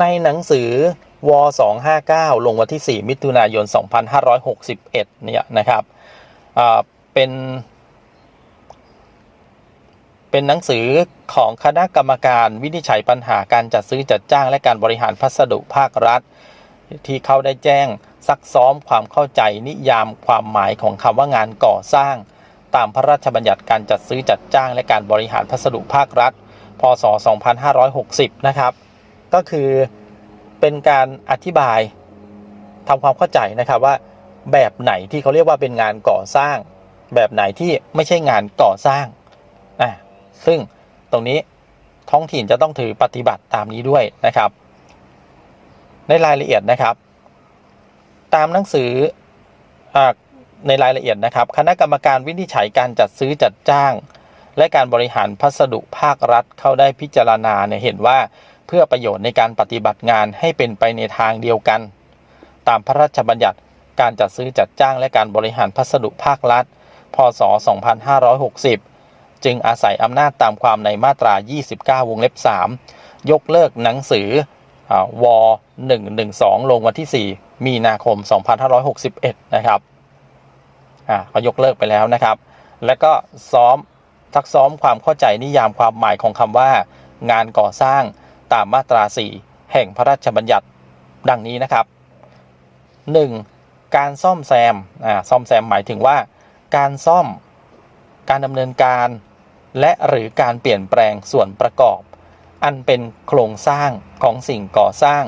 ในหนังสือว259 ลงวันที่ 4 มิถุนายน 2561 เนี่ยนะครับเป็น เป็นหนังสือของคณะกรรมการวินิจฉัยปัญหาการจัดซื้อจัดจ้างและการบริหารพัสดุภาครัฐ ที่เขาได้แจ้งซักซ้อมความเข้าใจนิยามความหมายของคำว่างานก่อสร้าง ตามพระราชบัญญัติการจัดซื้อจัดจ้างและการบริหารพัสดุภาครัฐ พศ 2560 นะครับ ก็คือเป็นการอธิบายทำความเข้าใจนะครับว่าแบบไหนที่เขาเรียกว่าเป็นงานก่อสร้าง แบบไหนที่ไม่ใช่งานก่อสร้างอะซึ่งตรงนี้ท้องถิ่นจะต้องถือปฏิบัติตามนี้ด้วยนะครับ ในรายละเอียดนะครับ ตามหนังสืออในรายละเอียดนะครับ คณะกรรมการวินิจฉัยการจัดซื้อจัดจ้าง และการบริหารพัสดุภาครัฐเข้าได้พิจารณาเนี่ยเห็นว่า เพื่อประโยชน์ในการปฏิบัติงานให้เป็นไปในทางเดียวกัน ตามพระราชบัญญัติการจัดซื้อจัดจ้างและการบริหารพัสดุภาครัฐ พศ 2560 จึงอาศัยอำนาจตามความในมาตรา 29 วงเล็บ 3 ยกเลิกหนังสืออาว112 ลงวันที่ 4 มีนาคม 2561 นะครับอ่าเขายกเลิกไปแล้วนะครับ แล้วก็ซ้อมซักซ้อมความเข้าใจนิยามความหมายของคำว่า งานก่อสร้าง ตามมาตรา 4 แห่งพระราชบัญญัติดังนี้นะครับ 1. การซ่อมแซมอ่าซ่อมแซมหมายถึงว่า การซ่อม การดำเนินการ และหรือการเปลี่ยนแปลงส่วนประกอบ อันเป็นโครงสร้างของสิ่งก่อสร้าง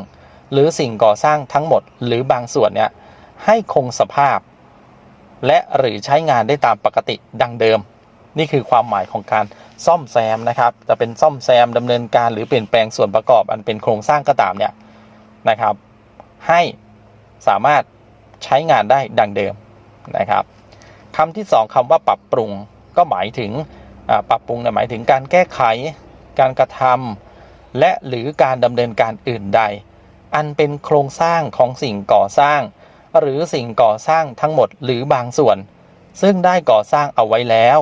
หรือสิ่งก่อสร้างทั้งหมด หรือบางส่วนเนี่ยให้คงสภาพ และหรือใช้งานได้ตามปกติดังเดิม นี่คือความหมายของการ ซ่อมแซมนะครับ จะเป็นซ่อมแซมดำเนินการหรือเปลี่ยนแปลงส่วนประกอบอันเป็นโครงสร้างก็ตามเนี่ยนะครับ ให้สามารถใช้งานได้ดังเดิมนะครับคำที่สองคำว่าปรับปรุงก็หมายถึงปรับปรุงหมายถึงการแก้ไข การกระทำและหรือการดำเนินการอื่นใด อันเป็นโครงสร้างของสิ่งก่อสร้าง หรือสิ่งก่อสร้างทั้งหมดหรือบางส่วน ซึ่งได้ก่อสร้างเอาไว้แล้ว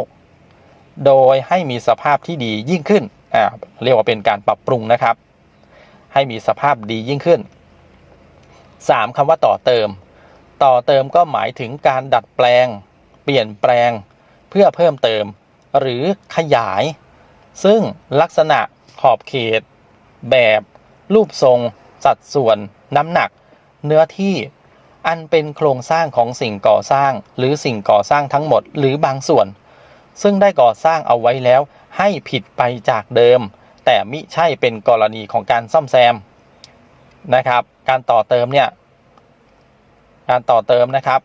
โดยให้มีสภาพที่ดียิ่งขึ้นอ่าเรียกว่าเป็นการปรับปรุงนะครับ ให้มีสภาพดียิ่งขึ้น 3. คำว่าต่อเติม ต่อเติมก็หมายถึงการดัดแปลง เปลี่ยนแปลง เพื่อเพิ่มเติม หรือขยาย ซึ่งลักษณะขอบเขต แบบ รูปทรง สัดส่วน น้ำหนัก เนื้อที่อันเป็นโครงสร้างของสิ่งก่อสร้าง หรือสิ่งก่อสร้างทั้งหมด หรือบางส่วน ซึ่งได้ก่อสร้างเอาไว้แล้วให้ผิดไปจากเดิม แต่มิใช่เป็นกรณีของการซ่อมแซมนะครับ การต่อเติมเนี่ยการต่อเติมนะครับ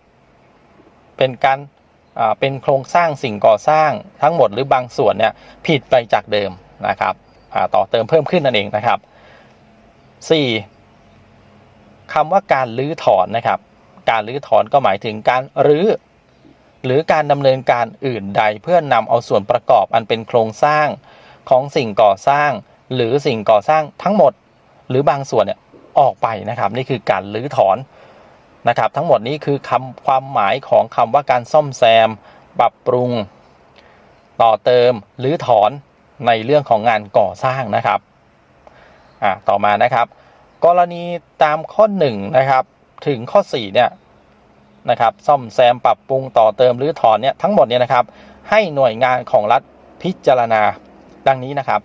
เป็นการเป็นโครงสร้างสิ่งก่อสร้างทั้งหมดหรือบางส่วนเนี่ยผิดไปจากเดิมนะครับต่อเติมเพิ่มขึ้นนั่นเองนะครับ 4. คำว่าการรื้อถอนนะครับ การรื้อถอนก็หมายถึงการรื้อ หรือการดำเนินการอื่นใดเพื่อนำเอาส่วนประกอบอันเป็นโครงสร้างของสิ่งก่อสร้าง หรือสิ่งก่อสร้างทั้งหมด หรือบางส่วนเนี่ยออกไปนะครับ นี่คือการรื้อถอนนะครับ ทั้งหมดนี้คือคำความหมายของคำว่าการซ่อมแซม ปรับปรุง ต่อเติมหรือถอนในเรื่องของงานก่อสร้างนะครับอ่าต่อมานะครับ กรณีตามข้อ1นะครับถึงข้อ4เนี่ย นะครับซ่อมแซมปรับปรุงต่อเติมหรือถอนเนี่ยทั้งหมดเนี่ยนะครับ ให้หน่วยงานของรัฐพิจารณาดังนี้นะครับ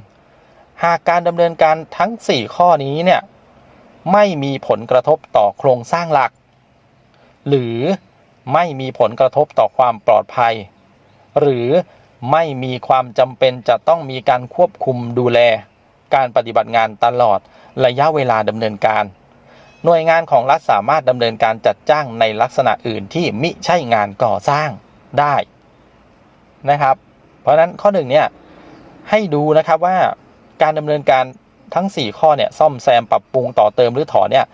1. หากการดำเนินการทั้ง 4 ข้อนี้เนี่ยไม่มีผลกระทบต่อโครงสร้างหลัก หรือไม่มีผลกระทบต่อความปลอดภัย หรือไม่มีความจำเป็นจะต้องมีการควบคุมดูแล การปฏิบัติงานตลอดระยะเวลาดำเนินการ หน่วยงานของรัฐสามารถดำเนินการจัดจ้างในลักษณะอื่นที่มิใช่งานก่อสร้างได้นะครับ เพราะนั้นข้อหนึ่งเนี่ยให้ดูนะครับว่าการดำเนินการทั้ง 4 ข้อเนี่ยซ่อมแซมปรับปรุงต่อเติมหรือถอนเนี่ย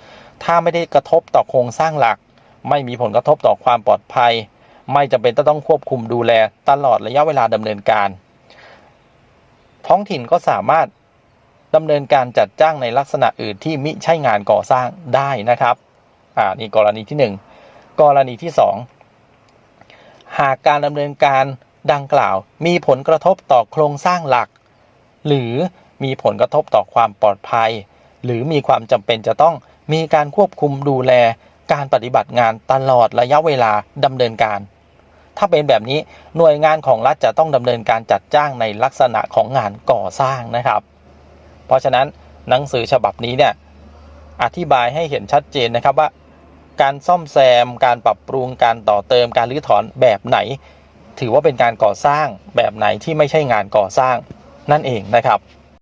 ถ้าไม่ได้กระทบต่อโครงสร้างหลัก ไม่มีผลกระทบต่อความปลอดภัย ไม่จำเป็นต้องควบคุมดูแลตลอดระยะเวลาดำเนินการ ท้องถิ่นก็สามารถ ดำเนินการจัดจ้างในลักษณะอื่นที่มิใช่งานก่อสร้างได้นะครับอ่านี่กรณีที่ 1 กรณีที่ 2 หากการดำเนินการดังกล่าว มีผลกระทบต่อโครงสร้างหลัก หรือมีผลกระทบต่อความปลอดภัย หรือมีความจำเป็นจะต้องมีการควบคุมดูแลการปฏิบัติงานตลอดระยะเวลาดำเนินการ ถ้าเป็นแบบนี้หน่วยงานของรัฐจะต้องดำเนินการจัดจ้างในลักษณะของงานก่อสร้างนะครับ เพราะฉะนั้นหนังสือฉบับนี้เนี่ยอธิบายให้เห็นชัดเจนนะครับว่า การซ่อมแซม การปรับปรุงการต่อเติมการรื้อถอนแบบไหน ถือว่าเป็นการก่อสร้างแบบไหนที่ไม่ใช่งานก่อสร้างนั่นเองนะครับ